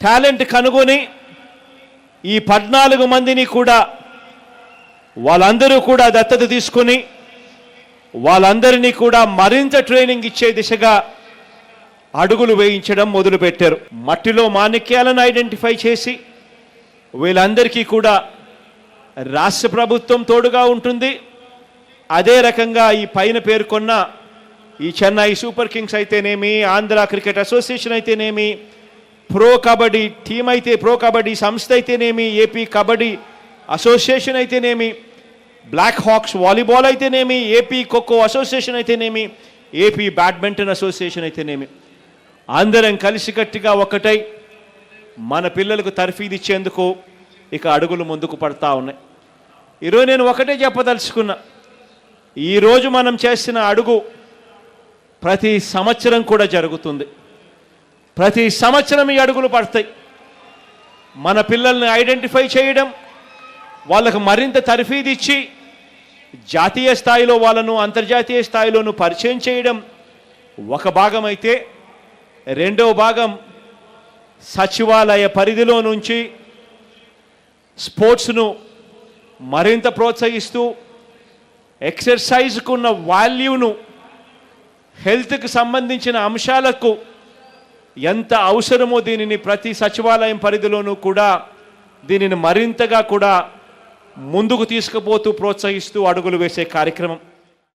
Talent కనుగొని ఈ పద్నాలుగు మందిని కూడా వాళ్ళందరూ కూడా దత్తత తీసుకొని వాళ్ళందరినీ కూడా మరింత ట్రైనింగ్ ఇచ్చే దిశగా అడుగులు వేయించడం మొదలుపెట్టారు. మట్టిలో మాణిక్యాలను ఐడెంటిఫై చేసి వీళ్ళందరికీ కూడా రాష్ట్ర ప్రభుత్వం తోడుగా ఉంటుంది. అదే రకంగా ఈ పైన పేర్కొన్న ఈ చెన్నై సూపర్ కింగ్స్ అయితేనేమి ఆంధ్ర క్రికెట్ అసోసియేషన్ అయితేనేమి ప్రో కబడ్డీ టీం అయితే ప్రో కబడ్డీ సంస్థ అయితేనేమి ఏపీ కబడ్డీ అసోసియేషన్ అయితేనేమి బ్లాక్ హాక్స్ వాలీబాల్ అయితేనేమి ఏపీ ఖోఖో అసోసియేషన్ అయితేనేమి ఏపీ బ్యాడ్మింటన్ అసోసియేషన్ అయితేనేమి. అందరం కలిసికట్టుగా ఒకటై మన పిల్లలకు తర్ఫీదు ఇచ్చేందుకు ఇక అడుగులు ముందుకు పడతా ఉన్నాయి. ఈరోజు నేను ఒకటే చెప్పదలుచుకున్నా. ఈరోజు మనం చేసిన అడుగు ప్రతి సంవత్సరం కూడా జరుగుతుంది. ప్రతి సంవత్సరం ఈ అడుగులు పడతాయి. మన పిల్లల్ని ఐడెంటిఫై చేయడం వాళ్ళకు మరింత తర్ఫీదిచ్చి జాతీయ స్థాయిలో వాళ్ళను అంతర్జాతీయ స్థాయిలోను పరిచయం చేయడం ఒక భాగం అయితే రెండవ భాగం సచివాలయ పరిధిలో నుంచి స్పోర్ట్స్ను మరింత ప్రోత్సహిస్తూ ఎక్సర్సైజ్కు ఉన్న వాల్యూను హెల్త్కి సంబంధించిన అంశాలకు ఎంత అవసరమో దీనిని ప్రతి సచివాలయం పరిధిలోనూ కూడా దీనిని మరింతగా కూడా ముందుకు తీసుకుపోతూ ప్రోత్సహిస్తూ అడుగులు వేసే కార్యక్రమం.